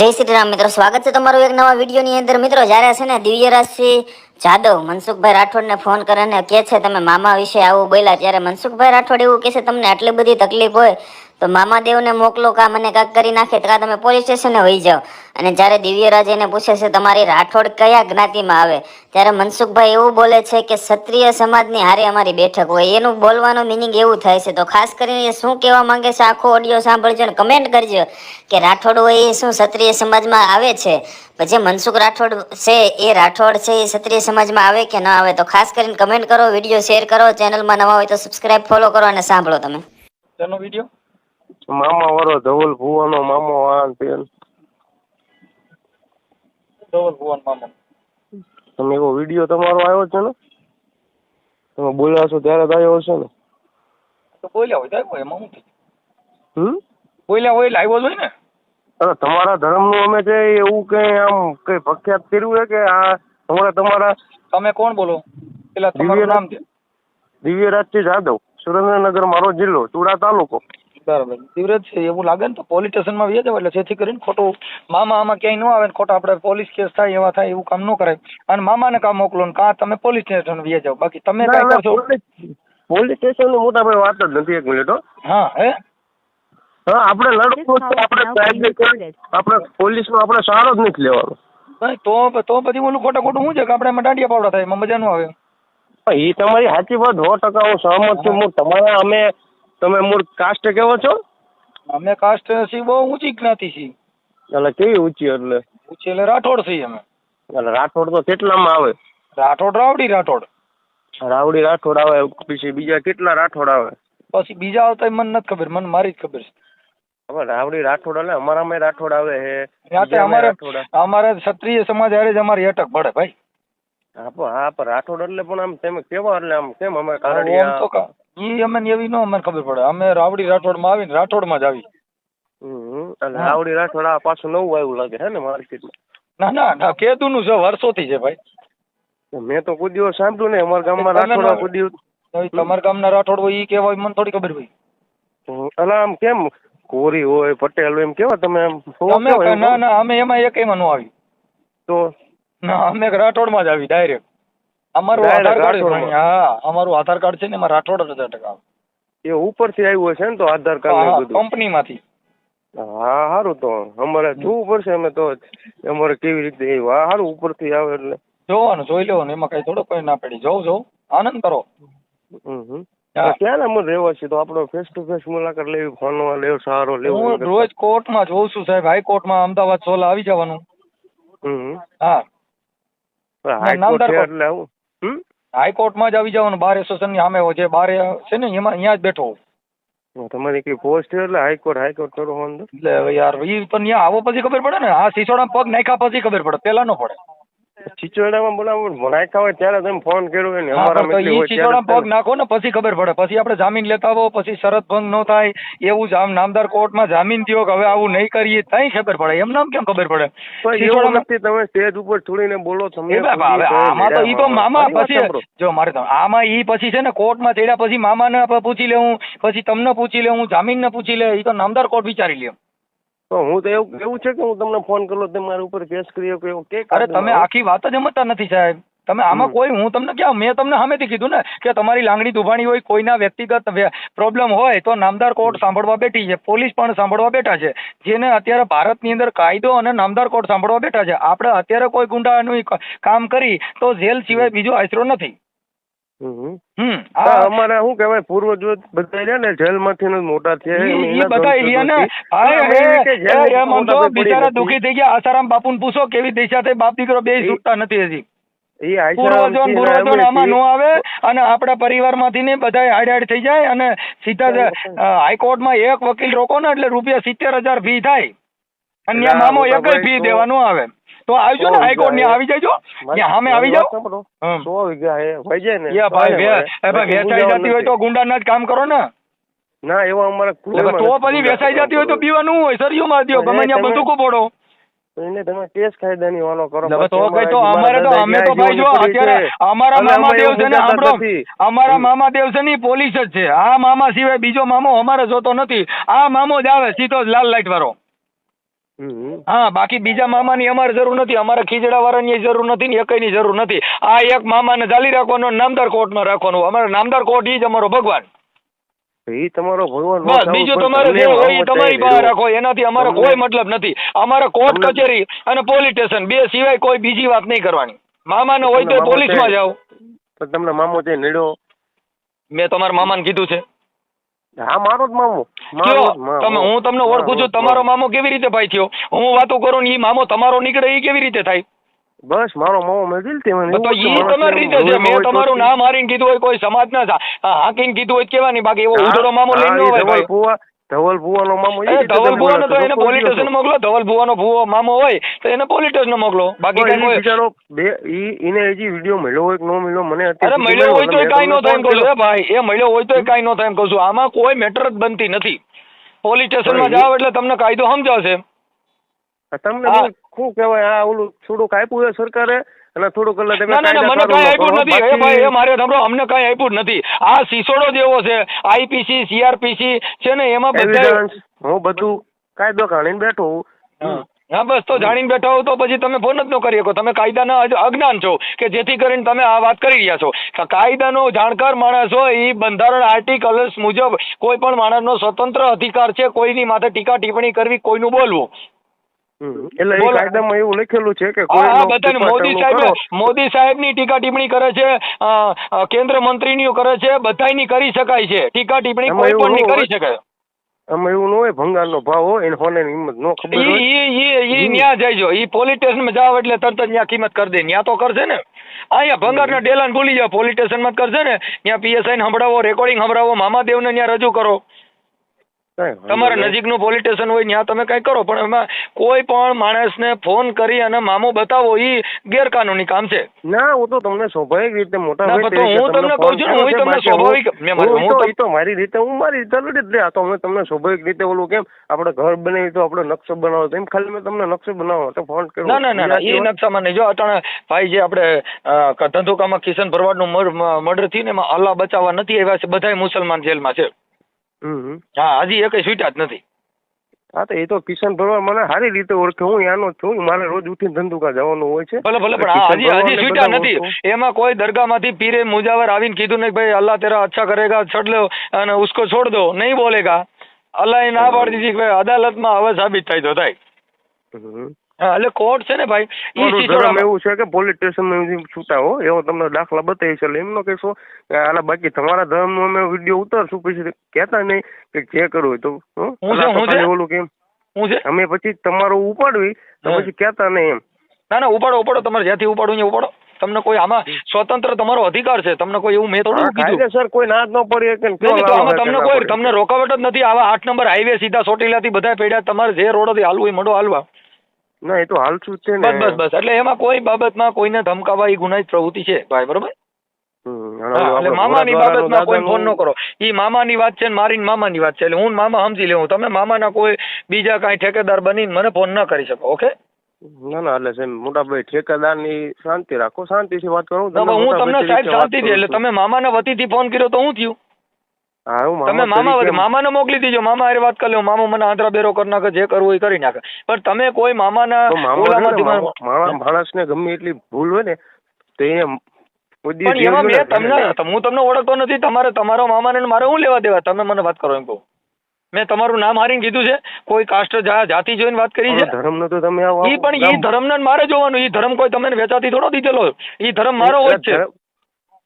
જય શ્રી રામ મિત્રો, સ્વાગત છે તમારું એક નવા વિડીયોની અંદર. મિત્રો, જ્યારે છે ને દિવ્યરાજસિંહ જાદવ મનસુખભાઈ રાઠોડને ફોન કરે ને કે છે, તમે મામા વિશે આવું બોલ્યા. ત્યારે મનસુખભાઈ રાઠોડ એવું કહે છે, તમને આટલી બધી તકલીફ હોય તો મામાદેવને મોકલો કા મને કાંક કરી નાખે કા તમે પોલીસ સ્ટેશને વહી જાઓ. અને જ્યારે દિવ્યરાજ એને પૂછે છે, તમારી રાઠોડ કયા જ્ઞાતિમાં આવે? ત્યારે મનસુખભાઈ એવું બોલે છે કે, ક્ષત્રિય સમાજની હારે અમારી બેઠક હોય. એનું બોલવાનું મિનિંગ એવું થાય છે. તો ખાસ કરીને શું કહેવા માંગે છે, આખો ઓડિયો સાંભળજો અને કમેન્ટ કરજો કે રાઠોડ હોય એ શું ક્ષત્રિય સમાજમાં આવે છે? પછી મનસુખ રાઠોડ છે, એ રાઠોડ છે, એ ક્ષત્રિય સમાજમાં આવે કે ન આવે? તો ખાસ કરીને કમેન્ટ કરો, વીડિયો શેર કરો, ચેનલમાં નવા હોય તો સબસ્ક્રાઇબ ફોલો કરો અને સાંભળો તમે. તેનો વીડિયો? મામા વાળો ધવલ ભુવાનો મામો આ ને તે. ધવલ ભુવન મામો. તમે એવો વીડિયો તમારો આવ્યો છે ને? તમે બોલ્યા છો ત્યારે જ આવ્યો હશે ને? તો બોલ્યા હોય તો એમાં શું હમ? બોલ્યા હોય એટલે આવ્યો જ હોય ને? અરે તમારા ધર્મનું અમે છે એવું કઈ આમ કઈ પ્રખ્યાત કર્યું છે કે આ હમણાં તમારા તમે કોણ બોલો? પેલા તમારું દિવ્યરાજ. નામ છે દિવ્યરાજસિંહ જાદવ સુરેન્દ્રનગર મારો જિલ્લો ચુડા તાલુકો. બરાબર. દિવરજ છે એવું લાગે ને તો પોલીસ સ્ટેશનમાં વહી જાવ એટલે જેથી કરીને ખોટું મામા આમાં ક્યાંય ન આવે ને ખોટા આપણે પોલીસ કેસ થાય એવા થાય એવું કામ ન કરાય. અને મામાને કામ મોકલો ને કાં તમે પોલીસ સ્ટેશન વહી જાઓ બાકી તમે કાંઈ કરશો? પોલીસ સ્ટેશનની મોટા ભાઈ વાત જ નથી એક મિનિટ હો. હા હે? હા આપણે લડવું આપણે આપણે પોલીસમાં આપણે સારો જ નથી લેવાનો. તો તો પછી ઓલું ખોટા ખોટું શું છે? કે આપણે એમાં દાંડિયા પાવડા થાય એમાં મજા ન આવે. એ તમારી સાચી વાત સો ટકા હું સહમત છું. હું તમારા અમે તમે મૂળ કાસ્ટ કેવો છો? અમે કાસ્ટ છીએ બહુ ઊંચી જ્ઞાતિ છી એટલે કેવી ઊંચી એટલે? ઊંચી એટલે રાઠોડ છીએ અમે. એટલે રાઠોડ તો કેટલામાં આવે? રાઠોડ રાવડી રાઠોડ. રાવડી રાઠોડ આવે પછી બીજા કેટલા રાઠોડ આવે? પછી બીજા આવતા મને નથી ખબર મને મારી જ ખબર છે. હવે રાવડી રાઠોડ એટલે અમારામાં રાઠોડ આવે છે રાતે અમારે અમારે ક્ષત્રિય સમાજ હારે જ અમારી અટક પડે ભાઈ. હા પણ હા પણ રાઠોડ એટલે પણ આમ તમે કેવા એટલે આમ કેમ અમે કારડિયા? ઈ અમને એવી ન અમને ખબર પડે. અમે રાવડી રાઠોડમાં આવીને રાઠોડમાં જ આવી. હમ. એટલે રાવડી રાઠોડ આ પાછું નવું આવ્યું લાગે છે ને માર્કેટમાં? ના ના ના કેદુનું છે વર્ષોથી છે ભાઈ. મેં તો કોઈ દિવસ સાંભળ્યું નહીં અમારા ગામમાં રાઠોડ ન- કોઈ દિવસ તમારા ગામના રાઠોડ હોય ઈ કેવાય મને થોડી ખબર હોય. અલા આમ કેમ? કોરી હોય પટેલ હોય એમ કેવા તમે અમે એમ ના ના અમે એમાં એક એમાં ન આવી. તો? ના અમે રાઠોડમાં જ આવી ડાયરેક્ટ. અમારું આધાર કાર્ડ. હા અમારું આધાર કાર્ડ છે ને એમાં રાઠોડ જ ટકા. એ ઉપરથી આવ્યું હશે ને તો આધાર કાર્ડ બધું. કંપનીમાંથી. હા સારું તો. અમારે જોવું પડશે અમે તો અમારે કેવી રીતે આવ્યું હા સારું ઉપરથી આવે એટલે. જોવાનું જોઈ લેવાનું એમાં કઈ થોડો કોઈ ના પડી. જોવ જોવ આનંદ કરો. હમ. ક્યાં અમે રહેવા છીએ તો આપણો ફેસ ટુ ફેસ મુલાકાત લેવી ફોનમાં લેવો સારો લેવો. હું રોજ કોર્ટમાં જોઉં છું સાહેબ. હાઈકોર્ટમાં અમદાવાદ સોલા આવી જવાનું. હા. નામદાર. એટલે આવું હાઈકોર્ટમાં જ આવી જવાનું બાર એસોસિએશનની સામે જે બાર છે ને એમાં અહીંયા જ બેઠો. તમારી કઈ પોસ્ટ એટલે હાઈકોર્ટ હાઈકોર્ટ કરો એટલે યાર એ તો ત્યાં આવો પછી ખબર પડે ને આ સિસોડા પગ નાખ્યા પછી ખબર પડે પેલા ન પડે ચીચોડામાં બોલાવો નાખ્યા હોય ત્યારે તમે ફોન કર્યો હોય ને અમારા તો ઈ સિસોડા પગ નાખો ને પછી ખબર પડે. પછી આપણે જામીન લેતા આવો પછી શરત ભંગ ન થાય એવું જામ નામદાર કોર્ટમાં જામીન દ્યો કે હવે આવું નહીં કરીએ તઈ ખબર પડે. એમ નામ કેમ ખબર પડે? એવું નથી તમે સ્ટેજ ઉપર છોડીને બોલો તમે આમાં તો ઈ તો મામા પછી જો મારે આમાં ઈ પછી છે ને કોર્ટમાં ચડ્યા પછી મામાને પૂછી લેવું પછી તમને પૂછી લેવું જામીનને પૂછી લે ઈ તો નામદાર કોર્ટ વિચારી લે તો હું તો એવું એવું છે કે હું તમને ફોન કરું તમે મારા ઉપર કેસ કર્યો કે એવું કે અરે તમે આખી વાત જ સમજતા નથી સાહેબ. તમે આમાં. કોઈ હું તમને ક્યાં મેં તમને સામેથી કીધું ને કે તમારી લાંગણી દુભાણી હોય કોઈના વ્યક્તિગત પ્રોબ્લેમ હોય તો નામદાર કોર્ટ સાંભળવા બેઠી છે. પોલીસ પણ સાંભળવા બેઠા છે. જેને અત્યારે ભારતની અંદર કાયદો અને નામદાર કોર્ટ સાંભળવા બેઠા છે. આપણે અત્યારે કોઈ ગુંડાનું કામ કરી તો જેલ સિવાય બીજો આશરો નથી. અમારે શું કહેવાય પૂર્વજો બધા રહ્યા ને જેલમાંથી મોટા થયા બધા. ને. અરે એમ બિચારા. દુઃખી થઈ ગયા. આસારામ બાપુને પૂછો કેવી દિશા થઈ. બાપ દીકરો બે છૂટતા નથી હજી. પૂર્વજો ને પૂર્વજો આમાં નો આવે અને આપણા પરિવારમાંથી ને બધા હાડ થઈ જાય અને સીધા હાઈકોર્ટમાં એક વકીલ રોકો ને એટલે રૂપિયા સિત્તેર હજાર ફી થાય. અને મામો એક જ ફી દેવાનું આવે. તો આવજો ને હાઈકોર્ટ વીઘા આવી જજો. ત્યાં સામે આવી જાવ જાઓ. સો વીઘા હે વહી જાય ને. એ ભાઈ વેચાઈ જતી હોય તો ગુંડા ગુંડાના જ કામ કરો ને. ના એવા અમારા તો પછી. વેચાઈ જતી હોય તો પીવાનું હોય સરિયું માર દ્યો પણ ગમે ત્યાં બંદૂકો પડો એને તમે કેસ કાયદાની વાલો કરો. તો કઈ તો અમારા તો અમે તો ભાઈ જો અત્યારે અમારા મામા દેવ છે ને આપણો અમારા મામા દેવ છે ને પોલીસ જ છે. આ મામા સિવાય બીજો મામો અમારે જોતો નથી. આ મામો જ આવે સીધો જ લાલ લાઈટ વાળો. હા બાકી બીજા મામાની અમારે જરૂર નથી. અમારે ખીજડા વાળાની જરૂર નથી ને એકયની જરૂર નથી. આ એક મામાને ચાલી રાખવાનો નામદાર કોર્ટમાં રાખવાનું. અમારે નામદાર કોર્ટ ઈ જ અમારો ભગવાન. એ તમારો ભગવાન બસ બીજું તમારે જે હોય તમારી પાસે રાખો. એનાથી અમારે કોઈ મતલબ નથી. અમારે કોર્ટ કચેરી અને પોલીસ સ્ટેશન બે સિવાય કોઈ બીજી વાત નહીં કરવાની. મામાને હોય તો પોલીસ પોલીસમાં જાઓ. તમને મામો તે નડ્યો મેં તમારા મામાને કીધું છે. હા મારો જ મામો. તમે હું તમને ઓળખું છું તમારો મામો. કેવી રીતે ભાઈ થયો? હું વાતો કરું ને એ મામો તમારો નીકળે એ કેવી રીતે થાય? બસ મારો મામો મેં દિલથી મને. તો ઈ તમારી રીતે છે. મેં તમારું નામ હારીને કીધું હોય કોઈ સમાજના સા- હાંકીને કીધું હોય કેવાની બાકી? એવો ઉધડો મામો લઈને હોય ભાઈ. ધવલ ભુવાનો મામો એ ધવલ ભુવાનો તો એને પોલીસ મોકલો ધવલ ભુવાનો ભુવો મામો હોય તો એને પોલીસ મોકલો. બાકી કઈ કોઈ બિચારો બે ઈ ઈને હજી વિડિયો મળ્યો હોય કે ન મળ્યો મને અરે મળ્યો હોય તો કાઈ ન થાય એમ કહું છું. ભાઈ એ મળ્યો હોય તો કાઈ ન થાય એમ કહું છું. આમાં કોઈ મેટર જ બનતી નથી. પોલીસ સ્ટેશનમાં જાવ એટલે તમને કાયદો સમજાવશે. તમને શું કહેવાય? આ ઓલું થોડુંક આપ્યું છે સરકારે. અને થોડુંક એટલે તમે ના ના મને કાંઈ આપ્યું નથી. એ ભાઈ એ મારે સાંભળો અમને કાંઈ આપ્યું જ નથી. આ સિસોડો જેવો છે આઈપીસી સીઆરપીસી છે ને એમાં બધા હું બધું કાયદો કાઢીને બેઠો હું. હા. બસ તો જાણીને બેઠા હો તો પછી તમે ફોન જ ન કરી શકો. તમે કાયદાના અજ્ઞાન છો કે જેથી કરીને તમે આ વાત કરી રહ્યા છો. કાયદાનો જાણકાર માણસ હોય એ બંધારણ આર્ટિકલ્સ મુજબ કોઈ પણ માણસનો સ્વતંત્ર અધિકાર છે કોઈની માથે ટીકા ટિપ્પણી કરવી કોઈનું બોલવું. એટલે એ કાયદામાં એવું લખેલું છે કે હા બધાને મોદી સાહેબ. મોદી સાહેબની ટીકા ટિપ્પણી કરે છે કેન્દ્ર મંત્રીની કરે છે બધાયની કરી શકાય છે. ટીકા ટિપ્પણી કોઈ પણ ન કરી શકાય. આમાં એવું ન હોય ભંગારનો ભાવ હોય એને હોને કિંમત ન ખબર હોય. ઈ ઈ ઈ. ન્યા જઈજો ઈ પોલીસ સ્ટેશનમાં જાવ એટલે તરત જ ન્યા કિંમત કરી દે. ન્યા તો કરશે ને. અહીંયા ભંગારના ડેલા ભૂલી જાવ પોલીસ સ્ટેશનમાં જ કરશે ને. ત્યાં પીએસઆઈ ને સંભળાવો રેકોર્ડિંગ સંભળાવો મામાદેવને ત્યાં રજૂ કરો. કાંઈ તમારા નજીક નજીકનું પોલીસ સ્ટેશન હોય ત્યાં તમે કઈ કરો પણ એમાં કોઈ પણ માણસને ફોન કરી અને મામો બતાવો ઈ ગેરકાનૂની કામ છે. ના હું તો તમને સ્વાભાવિક રીતે મોટા ના, હું તમને કહું છું હું તમને સ્વાભાવિક- હું- તો- મારી રીતે હું મારી રીતે લડી જ આ તો અમે તમને સ્વાભાવિક રીતે ઓલું કેમ આપણે ઘર બનાવી તો આપણે નકશો બનાવો તો એમ ખાલી મેં તમને નકશો બનાવો તો ફોન કર્યો. ના ના ના ના એ નકશામાં નહીં. જો અટાણે ભાઈ જે આપણે ધંધુકામાં કિશન ભરવાડનું મર્ડર થયું ને એમાં અલ્લાહ બચાવવા નથી આવ્યા છે બધાય મુસલમાન જેલમાં છે. હા હજી એકેય છૂટ્યા જ નથી. હા તો એ તો કિશન ભરવા મને સારી રીતે ઓળખે. હું જ છું. મારે રોજ ઉઠીને ધંધુકા જવાનું હોય છે. ભલે ભલે પણ હજી હજી ભરવાડને નથી. એમાં કોઈ દરગાહમાંથી પીરે મુજાવર આવીને કીધું નહીં ભાઈ અલ્લાહ તેરા અચ્છા કરેગા છોડ લો અને ઉસકો છોડ દો. નહીં બોલેગા. અલ્લાહ એ ના પાડી દીધી ભાઈ અદાલતમાં હવે સાબિત થાય તો થાય. હા એટલે કોર્ટ છે ને ભાઈ ઈ મારું ધર્મ એવું છે કે પોલીસ સ્ટેશનમાં છૂટા હો એવો તમને દાખલા બતાવી છે. એમનો એમ ન કહેશો કે આલા બાકી તમારા ધર્મનો અમે વીડિયો ઉતારશું પછી કહેતા નહીં કે જે કરવું હોય તો? ઓલું કેમ? અમે પછી તમારું ઉપાડવી તો પછી કહેતા નહીં એમ. ના ના ઉપાડો ઉપાડો તમારે જ્યાંથી ઉપાડવું ત્યાં ઉપાડો. તમને કોઈ આમાં સ્વતંત્ર તમારો અધિકાર છે. તમને કોઈ એવું મેં થોડું કીધું. સર કોઈ ના જ ન પડી ને લાવો તમને કોઈ તમને રોકાવટ જ નથી. આવા આઠ નંબર હાઈવે સીધા સોટીલાથી બધા પડ્યા. તમારે જે રોડથી હાલવું એ મંડો હાલવા. ના એ તો હાલશું જ છે ને? બસ બસ બસ. એટલે એમાં કોઈ બાબતમાં કોઈને ધમકાવા એ ગુનાહિત પ્રવૃત્તિ છે ભાઈ બરોબર? એટલે મામાની બાબતમાં કોઈ ફોન ન કરો. ઈ મામાની વાત છે ને મારી મામાની વાત છે. એટલે હું મામા સમજી લેવું. તમે મામાના કોઈ બીજા કાંઈ ઠેકેદાર બનીને મને ફોન ન કરી શકો ઓકે? ના ના એટલે સાહેબ મોટાભાઈ ઠેકેદારની શાંતિ રાખો. શાંતિથી વાત કરો. હું તમને સાહેબ શાંતિથી એટલે તમે મામાના વતીથી ફોન કર્યો તો હું થયું? હા હું તમે મામા મામાને મોકલી દીજો મામા હારે વાત કરી લો મામા મને આંધ્રા બેરો કરી નાખે જે કરવું એ કરી નાખે. પણ તમે કોઈ મામાના માણસને ગમે એટલી ભૂલ હોય ને તો એને પણ એમાં મેં તમને હું તમને ઓળખતો નથી તમારે તમારો મામાને મારે હું લેવા દેવા? તમે મને વાત કરો એમ કહું. મેં તમારું નામ હારીને કીધું છે કોઈ કાસ્ટ જાતિ જોઈને વાત કરી છે. ધર્મ તો તમે આવો ઈ પણ ઈ ધર્મને મારે જોવાનું ઈ ધર્મ કોઈ તમને વેચાતી થોડો દીધેલો ઈ ધર્મ મારો હોય છે.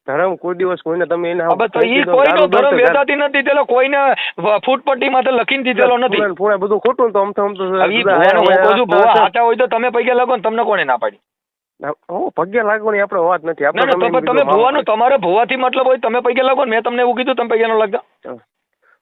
ધર્મ- કોઈ દિવસ કોઈને તમે એને હવે તો ઈ કોઈનો ધર્મ વેચાતી નથી દીધેલો કોઈને ફૂટપટ્ટી માં તો લખીને દીધેલો નથી. પૂરા બધું ખોટું તો અમથો હવે ઈ ભુવાનો હું કહું છું ભુવા સાચા હોય તો તમે પૈકે લાગો ને તમને કોણે ના પાડી? હું પગે લાગવાની આપણે વાત નથી. આપણે તમે ભુવાનું તમારે ભુવાથી મતલબ હોય તમે પૈકે લાગો ને મેં તમને એવું કીધું તમે પૈકે ન લાગતા.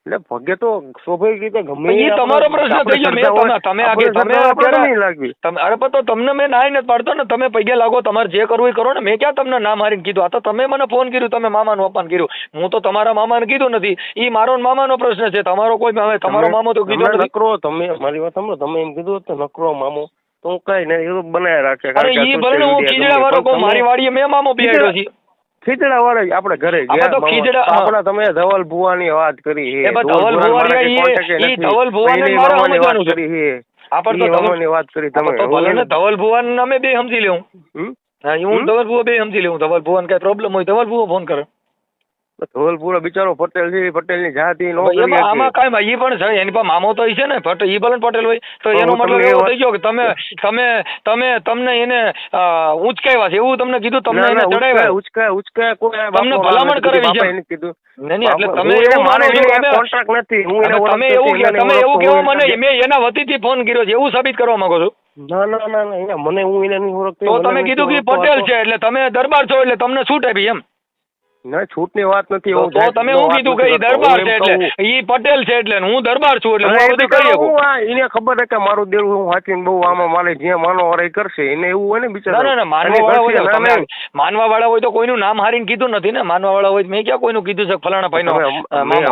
એટલે પગે તો સ્વાભાવિક રીતે ગમે એ તમારો પ્રશ્ન થઈ ગયો. મેં તમે- તમે આગે- તમે અત્યારે- નહીં લાગવી. તમે અરે પણ તો તમને મેં નાય નથી પાડતો ને તમે પૈગે લાગો તમારે જે કરવું એ કરો ને મેં ક્યાં તમને ના મારીને કીધું? આ તો તમે મને ફોન કર્યું તમે મામાનું અપમાન કર્યું. હું તો તમારા મામાને કીધું નથી. ઈ મારો ને મામાનો પ્રશ્ન છે તમારો કોઈ મામા- તમારો તમે- મામો તો કીધો નથી. નકરો તમે મારી વાત સાંભળો તમે એમ કીધું તો નકરો મામો. તો હું કઈ નહીં એ તો બનાવી રાખે અરે એ ભલે હું ગમે. વાળો કહું મારી વાડીએ મેં મામો બિહાડ્યો છે. ખીજડા વાળા આપણે ઘરે આપણે ગયા. આપણા તમે ધવલ ભુવાની વાત કરી ધવલ ઈ ધવલ ભુવાને વાત છે. કરી છે. હા પણ ઈ તો ધવલ વાત કરી તમે ધવલ ભુવાન અમે બે સમજી લેવું હા હું ધવલ ભુવા બે સમજી લેવું ધવલ ભુવાન કઈ પ્રોબ્લેમ હોય ધવલ ભુવા ફોન કરે ધવલપુરા બિચારો પટેલ છે પટેલની જાતિ નો કરી આમાં. કાંઈ ઈ પણ છે એની પાસે મામો તો છે ને પટેલ ઈ ભલે પટેલ હોય તો એનો મતલબ એવો થઈ ગયો કે તમે તમે તમે તમને એને ઉંચકાવ્યા છે એવું તમને કીધું તમને એને ચડાવ્યા? ઉચકાય ઉચકાય કોઈ તમને ભલામણ કરેલી છે. એને કીધું. નહીં એટલે તમે એવું માનો મારે છો કે એને નથી હું એને તમે એવું તમે એવું કેવો મને મેં એના વતીથી ફોન કર્યો છે એવું સાબિત કરવા માંગો છો? ના ના ના ના મને હું એને નહીં ઓળખતો તો તમે કીધું કે પટેલ છે એટલે તમે દરબાર છો એટલે તમને છૂટ આપી એમ? ના છૂટની વાત નથી તો હું તો તમે હું કીધું કે દરબાર છે એટલે ઈ પટેલ છે એટલે હું દરબાર છું એટલે હું બધું કરી શકું. એને ખબર છે કે મારું દેવું હું વાંચીને બહુ આમાં મારે જ્યાં માનો વાળા કરશે એને એવું હોય ને બિચારા. ના ના માનવા વાળા હોય તમે માનવા વાળા હોય તો કોઈનું નામ હારીને કીધું નથી ને માનવા વાળા હોય મેં ક્યાં કોઈનું કીધું છે ફલાણા ભાઈનો?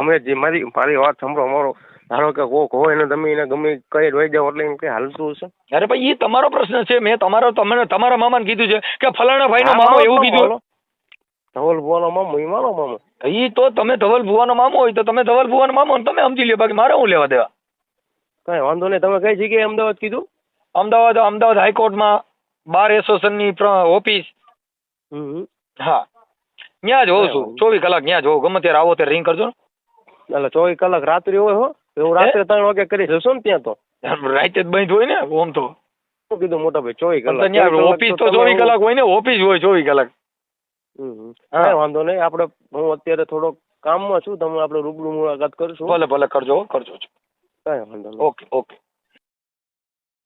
અમે જે મારી મારી વાત સાંભળો મારો ધારો કે કોક હોય ને તમે એને ગમે કઈ રોઈ જાવ એટલે એમ કઈ હાલતું હશે? અરે ભાઈ એ તમારો પ્રશ્ન છે મેં તમારો તમને તમારા મામાને કીધું છે કે ફલાણા ભાઈનો મામો એવું કીધું. ધવલ ભુવાનો મામો ઈ મારો મામો? ઈ તો તમે ધવલ ભુવાનો મામો હોય તો તમે ધવલ ભુવાનો મામો ને તમે સમજી લ્યો બાકી મારે હું લેવા દેવા? કઈ વાંધો નહીં. તમે કઈ જગ્યાએ અમદાવાદ કીધું? અમદાવાદ અમદાવાદ હાઈકોર્ટમાં બાર એસોસિએશનની ની ઓફિસ. હા. ત્યાં જ હોઉં છું. ચોવીસ કલાક ત્યાં જ હોઉં. ગમે ત્યારે આવો ત્યારે રિંગ કરજો ને. એટલે ચોવીસ કલાક રાત્રે હોય હો. હું રાત્રે ત્રણ વાગે કરી જશો ને ત્યાં તો. રાતે જ બંધ હોય ને ઓમ તો. શું કીધું મોટા ભાઈ? ચોવીસ કલાક. ઓફિસ તો ચોવીસ કલાક હોય ને ઓફિસ હોય ચોવીસ કલાક. હા. વાંધો નહીં. આપણે હું અત્યારે થોડોક કામમાં છું તમે આપણે રૂબરૂ મુલાકાત કરશું. ભલે ભલે કરજો કરજો કાંઈ વાંધો નહીં. Okay okay.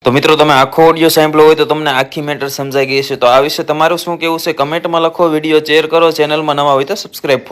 તો મિત્રો તમે આખો ઓડિયો સાંભળ્યો હોય તો તમને આખી મેટર સમજાઈ ગઈ હશે. તો આ વિશે તમારું શું કેવું છે? કમેન્ટમાં લખો વીડિયો શેર કરો ચેનલમાં નવા હોય તો સબસ્ક્રાઈબ